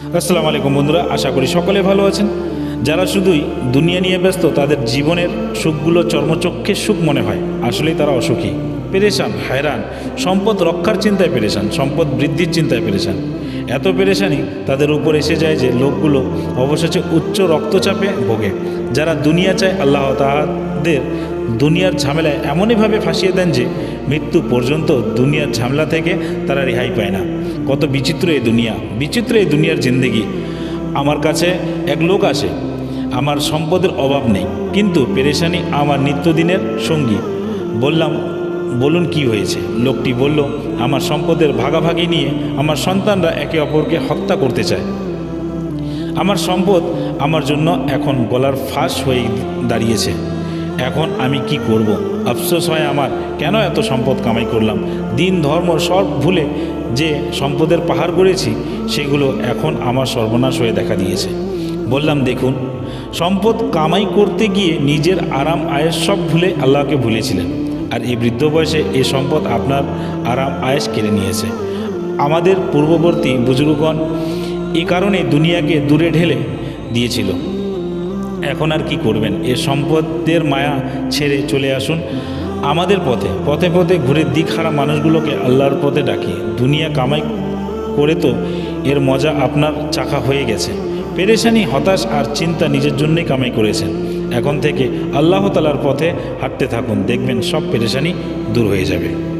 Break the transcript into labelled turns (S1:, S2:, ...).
S1: আসসালামু আলাইকুম বন্ধুরা, আশা করি সকলে ভালো আছেন। যারা শুধুই দুনিয়া নিয়ে ব্যস্ত, তাদের জীবনের সুখগুলো চর্মচক্ষে সুখ মনে হয়। আসলেই তারা অসুখী। পেরেশান, হায়রান, সম্পদ রক্ষার চিন্তায় পেরেশান, সম্পদ বৃদ্ধির চিন্তায় পেরেশান। এত পেরেশানি তাদের উপর এসে যায় যে লোকগুলো অবশেষে উচ্চ রক্তচাপে ভোগে। যারা দুনিয়া চায়, আল্লাহ তাহাদের দুনিয়ার ঝামেলায় এমনইভাবে ফাঁসিয়ে দেন যে মৃত্যু পর্যন্ত দুনিয়ার ঝামেলা থেকে তারা রেহাই পায় না। কত বিচিত্র এই দুনিয়া, বিচিত্র এই দুনিয়ার জিন্দেগি। আমার কাছে এক লোক আসে, আমার সম্পদের অভাব নেই, কিন্তু পেরেশানি আমার নিত্যদিনের সঙ্গী। বললাম, বলুন কি হয়েছে? লোকটি বলল, আমার সম্পদের ভাগাভাগি নিয়ে আমার সন্তানরা একে অপরকে হত্যা করতে চায়। আমার সম্পদ আমার জন্য এখন গলার ফাঁস হয়ে দাঁড়িয়েছে। এখন আমি কি করব। আফসোস হয় আমার। কেন এত সম্পদ কামাই করলাম? দিন ধর্ম সব ভুলে যে সম্পদের পাহাড় গড়েছি, সেগুলো এখন আমার সর্বনাশ হয়ে দেখা দিয়েছে। বললাম, দেখুন, সম্পদ কামাই করতে গিয়ে নিজের আরাম আয়েস সব ভুলে আল্লাহকে ভুলেছিলেন। আর এই বৃদ্ধ বয়সে এই সম্পদ আপনার আরাম আয়েস কেড়ে নিয়েছে। আমাদের পূর্ববর্তী বুজুর্গগণ এ কারণে দুনিয়াকে দূরে ঢেলে দিয়েছিল। এখন আর কি করবেন? এ সম্পদের মায়া ছেড়ে চলে আসুন। আমাদের পথে পথে পথে ঘুরে দিক হারা মানুষগুলোকে আল্লাহর পথে ডাকি। দুনিয়া কামাই করে তো এর মজা আপনার চাকা হয়ে গেছে। পেরেশানি, হতাশ আর চিন্তা নিজের জন্যই কামাই করেছেন। এখন থেকে আল্লাহ তালার পথে হাঁটতে থাকুন। দেখবেন সব পেরেশানি দূর হয়ে যাবে।